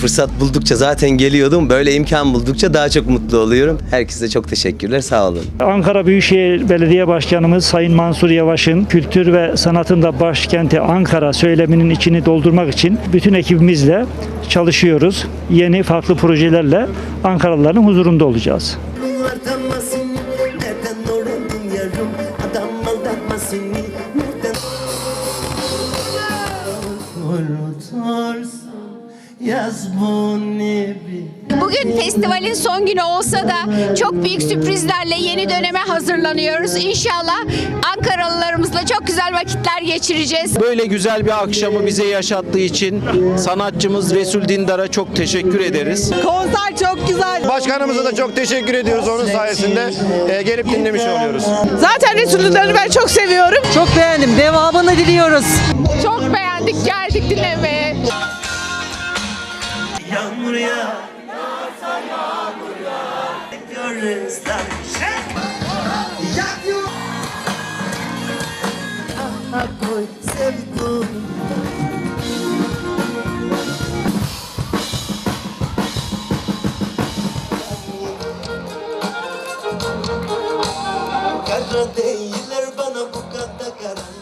fırsat buldukça zaten geliyordum. Böyle imkan buldukça daha çok mutlu oluyorum. Herkese çok teşekkürler. Sağ olun. Ankara Büyükşehir Belediye Başkanımız Sayın Mansur Yavaş'ın kültür ve sanatın da başkenti Ankara söyleminin içini doldurmak için bütün ekibimizle çalışıyoruz. Yeni farklı projelerle Ankaralıların huzurunda olacağız. Nereden Bugün festivalin son günü olsa da çok büyük sürprizlerle yeni döneme hazırlanıyoruz. İnşallah Ankaralılarımızla çok güzel vakitler geçireceğiz. Böyle güzel bir akşamı bize yaşattığı için sanatçımız Resul Dindar'a çok teşekkür ederiz. Konser çok güzel. Başkanımıza da çok teşekkür ediyoruz. Onun sayesinde e, gelip dinlemiş oluyoruz. Zaten Resulü'nü ben çok seviyorum. Çok beğendim. Devamını diliyoruz. Çok beğendik, geldik dinlemeye. Yağmur ya Yağsa yağmur ya Görürsler Ah koy. Sevdim Kara değiller bana bu kadar kara